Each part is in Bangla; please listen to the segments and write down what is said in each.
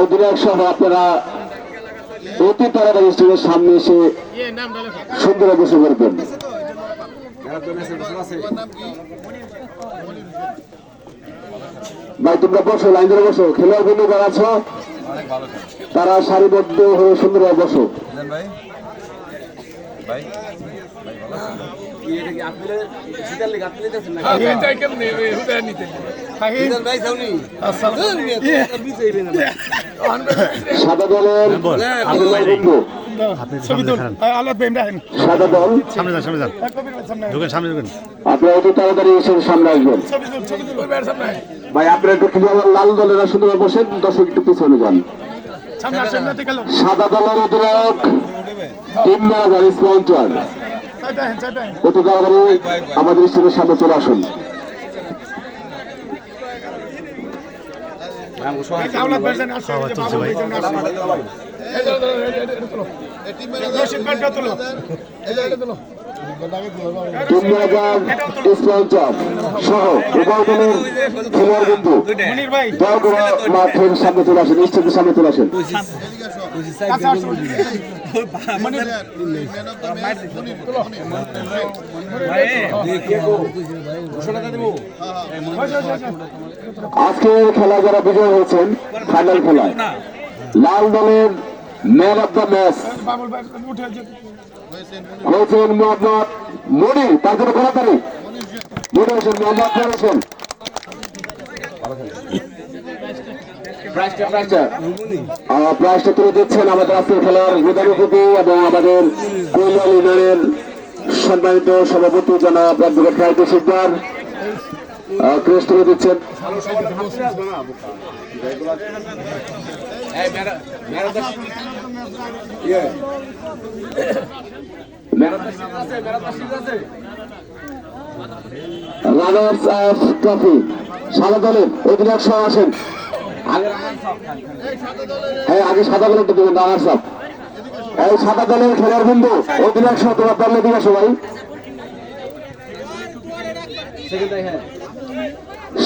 অধিনায়ক সহ আপনারা অতি তাড়াতাড়ি স্টেজের সামনে এসে সুন্দর বসে করবেন। ভাই, তোমরা বসো, লাইন ধরে বসো। খেলোয়াড় বন্ধু যারা আছো, তারা সারিবদ্ধ হয়ে সুন্দর বসো ভাই ভাই ভাই সাদা দলের তাড়াতাড়ি ভাই একটু লাল দলেরা সুন্দরভাবে বসেন দর্শক একটু পিছনে যান সাদা দলের অধিনায়ক টিম স্পন্সর অতি তাড়াতাড়ি আমাদের স্টেজের সামনে চলে আসুন। সহ উভয় দলের খেলোয়াড় বন্ধু মাঠের সামনে চলে আসেন স্টেজের সামনে চলে আসেন। আজকের খেলা যারা বিজয় হয়েছেন ফাইনাল খেলায়। লাল দলের ম্যান অফ দ্য ম্যাচ হয়েছেন মোহাম্মদ মনির তার জন্য কড়াতাড়ি মনির হোসেন মোহাম্মদ মনির হোসেন প্রাইজটা তুলে দিচ্ছেন আমাদের আজকের খেলার মেধাবী এবং আমাদের কৈলাল ইউনিয়নের সম্মানিত সভাপতি জনাব অ্যাডভোকেট শিকদার ক্রেস তুলে দিচ্ছেন। রানার্স অফ ট্রফি সাদা দলের অধিনায়ক সহ আসেন। হ্যাঁ আগে সাদা দলেরটা দেবেন রানার্স অফ এই, সাদা দলের খেলার বন্ধু অধিনায়ক সহ তোমার দল দিকে আসো ভাই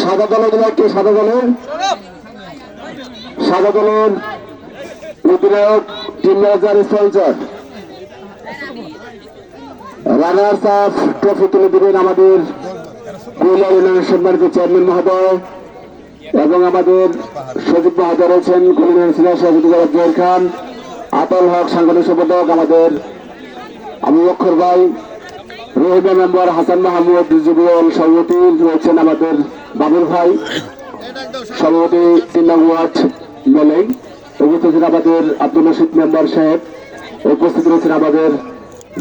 সাদা দলের অধিনায়ক কে? সাদা দলের সাদা দলের অধিনায়ক team manager sponsor runners of trophy তুলে দিবেন আমাদের কৈলাল ইউনিয়নের সম্মানিত চেয়ারম্যান মহোদয়। এবং আমাদের সচিব মহোদয় রয়েছেন কুমিল্লার সিনিয়র সভাপতি জহির খান আতল হক সাংগঠনিক সম্পাদক আমাদের আবু অক্ষর ভাই রহিমা মেম্বার হাসান মাহমুদ জুবিউল সভাপতি রয়েছেন আমাদের বাবুল ভাই, সভাপতি তিন নং ওয়ার্ড মেলেই। উপস্থিত আমাদের আব্দুল রশিদ মেম্বার সাহেব, উপস্থিত রয়েছেন আমাদের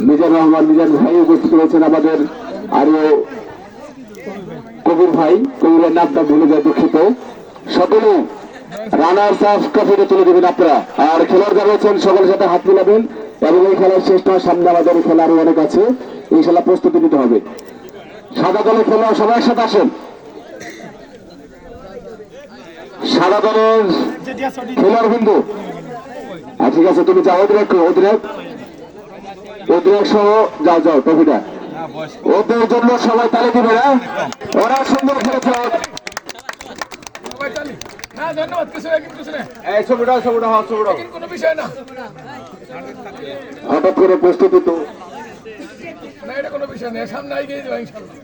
মিজান রহমান, মিজান ভাই উপস্থিত রয়েছেন আমাদের আরও কবির ভাই, কবিরের নামটা ভুলে যায় দুঃখিত। সকলে রানার আপ ট্রফিটা তুলে দেবেন আপনারা। আর খেলোয়াড় যারা রয়েছেন, সকলের সাথে হাত মিলাবেন এবং এই খেলার শেষ নয় সামনে আমাদের খেলা আরও অনেক আছে। এই খেলা প্রস্তুতি নিতে হবে। সাদা দলের খেলোয়াড় সবাই একসাথে আসেন। সাদা দলের খেলোয়াড় বিন্দু। ঠিক আছে, তুমি যাও অধিনায়ক অধিনায়ক। অধিনায়ক সহ যাও যাও ট্রফিটা ওদের জন্য সবাই তালে দিবে না ওরা সুন্দর খেলেছে না ধন্যবাদ কিছু না কিছু না এই ছবিটা ছবিটা হওয়া ছবিটা কোনো বিষয় না হঠাৎ করে প্রস্তুতি তো না এটা কোনো বিষয় নেই সামনে এগিয়ে যাব ইনশাল্লাহ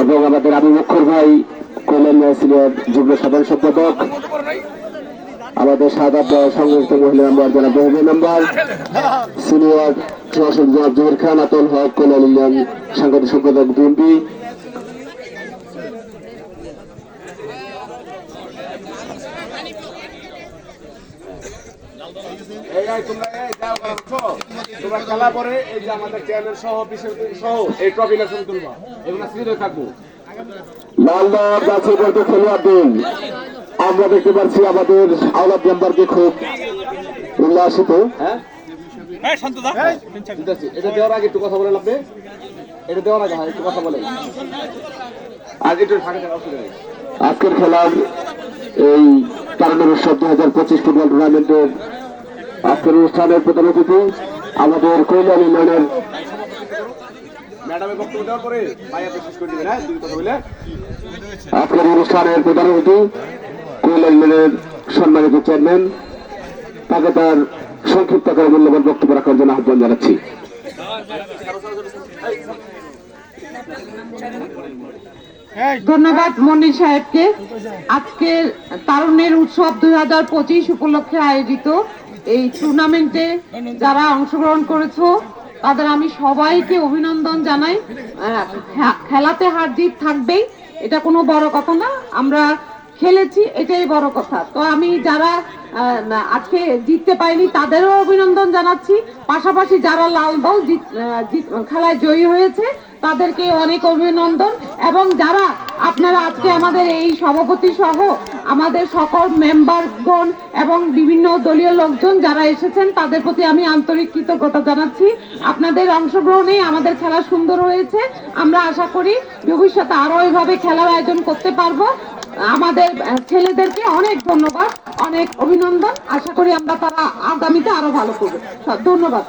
এবং আমাদের আবু অক্ষর ভাই, কল্যাণ সিনিয়র যুগ্ম সাধারণ সম্পাদক, আমাদের সাদা সংগঠিত মহিলা মেম্বার যারা বহু মেম্বার, সিনিয়র সভাসদ জনাব জহির খান আতল হক, কল্যাণ ইউনিয়ন সাংগঠনিক সম্পাদক বিএনপি। এই, তোমরা তোমরা খেলা পরে এই যে আমাদের চ্যানেল সহ বিশেষ সহ এই ট্রফি ছবি তুলবা। এগুলো স্মৃতি থাকব। লালদা গাছে বলতে খেলোয়াড়দের আমরা দেখতে পাচ্ছি আমাদের আওলাদ মেম্বারকে খুব উল্লাসিত। হ্যাঁ? এটা দেওয়ার আগে একটু কথা বলেন আপনি। এটা দেওয়ার আগে একটু কথা বলেন। আগে একটু আজকের খেলার এই তারণের উৎসব দু হাজার পঁচিশ ফুটবল টুর্নামেন্টের আজকের অনুষ্ঠানের প্রধান অতিথি আমাদের কৈলাল ইউনিয়নের ম্যাডামের বক্তব্য দেওয়ার পরে ভাই আপনি শেষ করে দিবেন হ্যাঁ? দুই কথা বলে আজকের অনুষ্ঠানের প্রধান অতিথি কৈলাল ইউনিয়নের সম্মানিত চেয়ারম্যান তাকে তার সংক্ষিপ্ত করে মূল্যবান বক্তব্য রাখার জন্য আহ্বান জানাচ্ছি। ধন্যবাদ মনির সাহেবকে। আজকের তারুণের উৎসব দুই হাজার পঁচিশ উপলক্ষে আয়োজিত এই টুর্নামেন্টে যারা অংশগ্রহণ করেছ, তাদের আমি সবাইকে অভিনন্দন জানাই। খেলাতে হার জিত থাকবেই, এটা কোনো বড় কথা না। আমরা খেলেছি, এটাই বড় কথা। তো আমি যারা আজকে জিততে পারিনি, তাদেরও অভিনন্দন জানাচ্ছি। পাশাপাশি যারা লাল দল খেলায় জয়ী হয়েছে তাদেরকে অনেক অভিনন্দন এবং যারা আপনারা আজকে আমাদের এই সভাপতি সহ আমাদের সকল মেম্বারগণ এবং বিভিন্ন দলীয় লোকজন যারা এসেছেন, তাদের প্রতি আমি আন্তরিক কৃতজ্ঞতা জানাচ্ছি। আপনাদের অংশগ্রহণেই আমাদের খেলা সুন্দর হয়েছে। আমরা আশা করি ভবিষ্যতে আরও এভাবে খেলার আয়োজন করতে পারব। আমাদের ছেলেদেরকে অনেক ধন্যবাদ, অনেক অভিনন্দন। আশা করি আমরা তারা আগামীতে আরও ভালো করবে। ধন্যবাদ।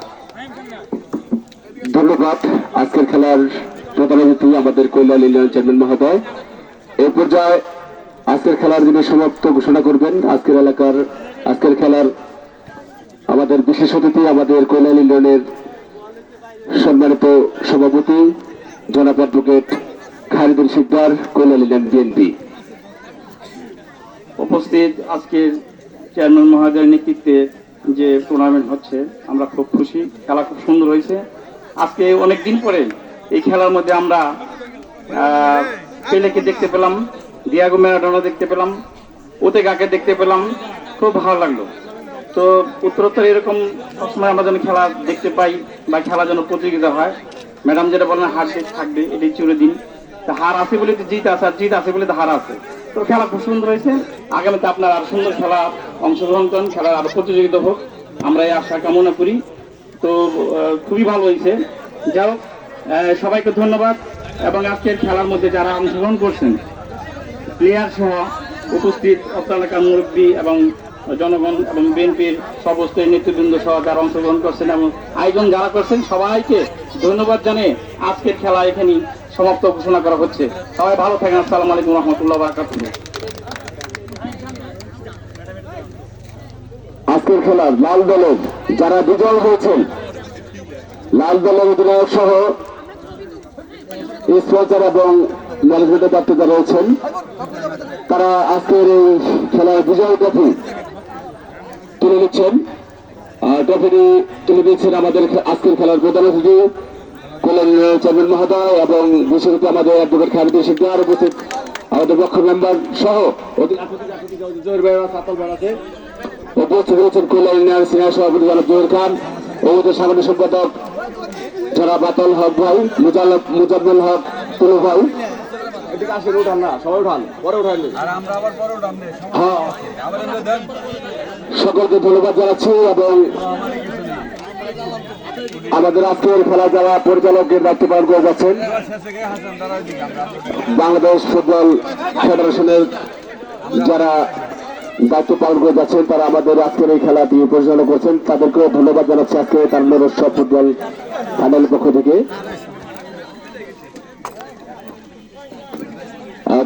ধন্যবাদ। আজকের খেলার প্রধান অতিথি আমাদের কৈলাল ইউনিয়ন চেয়ারম্যান মহোদয়। এই পর্যায়ে আজকের খেলার যিনি সমাপ্ত ঘোষণা করবেন। আজকের এলাকার, আজকের খেলার আমাদের বিশেষ অতিথি আমাদের কৈলাল ইউনিয়নের সম্মানিত সভাপতি, জনাব অ্যাডভোকেট খালিদুল শিকদার কৈলাল ইউনিয়ন বিএনপি। উপস্থিত আজকের চেয়ারম্যান মহোদয়ের নেতৃত্বে যে টুর্নামেন্ট হচ্ছে, আমরা খুব খুশি। খেলা খুব সুন্দর হয়েছে। আজকে অনেক দিন পরে এই খেলার মধ্যে আমরা পেলেকে দেখতে পেলাম, দিয়াগো ম্যারাডোনা দেখতে পেলাম, ওতেগাকে দেখতে পেলাম, খুব ভালো লাগল। তো উত্তরোত্তর এরকম সবসময় আমরা যেন খেলা দেখতে পাই বা খেলা যেন প্রতিযোগিতা হয়, ম্যাডাম যেটা বলেন হার থাকবে এটি চিরে দিন হার আছে বলে তো জিত আছে, আর জিত আছে বলে তো হার আছে। তো খেলা খুব সুন্দর হয়েছে। আগামীতে আপনার আরও সুন্দর খেলা অংশগ্রহণ করেন খেলার আরও প্রতিযোগিতা হোক। আমরা এই আশা কামনা করি। তো খুবই ভালো হয়েছে। যাই হোক সবাইকে ধন্যবাদ। এবং আজকের খেলার মধ্যে যারা অংশগ্রহণ করছেন প্লেয়ার সহ উপস্থিত এলাকার মুরব্বী এবং জনগণ এবং বিএনপির সমস্ত নেতৃবৃন্দ সহ যারা অংশগ্রহণ করছেন এবং আয়োজন যারা করছেন, সবাইকে ধন্যবাদ জানিয়ে আজকের খেলা এখানে সমাপ্ত ঘোষণা করা হচ্ছে। সবাই ভালো থাকেন। আসসালামু আলাইকুম রহমতুল্লাহ বারকাতুহ। আজকের খেলার লাল দলের যারা বিজয় হয়েছেন। লাল দলের অধিনায়ক সহ স্পন্সর এবং ম্যানেজমেন্টের দায়িত্বে যারা রয়েছেন, তারা আজকের এই খেলার বিজয় ট্রফি তুলে নিচ্ছেন। ট্রফিটি তুলে দিচ্ছেন আমাদের আজকের খেলার প্রধান অতিথি, কল্যাণ চেয়ারম্যান মহোদয় এবং বিশেষ অতিথি আমাদের অ্যাডভোকেট খালিদ শিকদার উপস্থিত আমাদের পক্ষ মেম্বার সহ অতি- উপস্থিত রয়েছেন কল্যাণ ইউনিয়ন সিনিয়র সভাপতি জনাব জহির খান। সম্পাদক যারা বাতল হক ভাই মুজাল্লাব মুজাম্মেল হক তুলু ভাই। এদিকে আসেন উঠান না সবাই উঠান পরে উঠান হ্যাঁ। সকলকে ধন্যবাদ জানাচ্ছি এবং আমাদের আজকের খেলা যারা পরিচালকের দায়িত্ব পালন করে যাচ্ছেন বাংলাদেশ ফুটবল ফেডারেশনের যারা দায়িত্ব পালন করে যাচ্ছেন, তারা আমাদের আজকের এই খেলাটি পরিচালনা করছেন। তাদেরকেও ধন্যবাদ জানাচ্ছি আজকে তার সব ফুটবল ফাইনালের পক্ষ থেকে।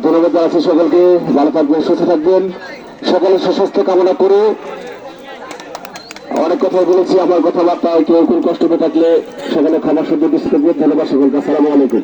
ধন্যবাদ জানাচ্ছি সকলকে। ভালো থাকবেন, সুস্থ থাকবেন। সকলের সুস্বাস্থ্য কামনা করে অনেক কথা বলেছি, আমার কথাবার্তা কেউ কোন কষ্ট পেয়ে থাকলে সেখানে খাবার সুন্দর দৃষ্টি থাকবে ধন্যবাদ সকলকে, আসসালামু আলাইকুম।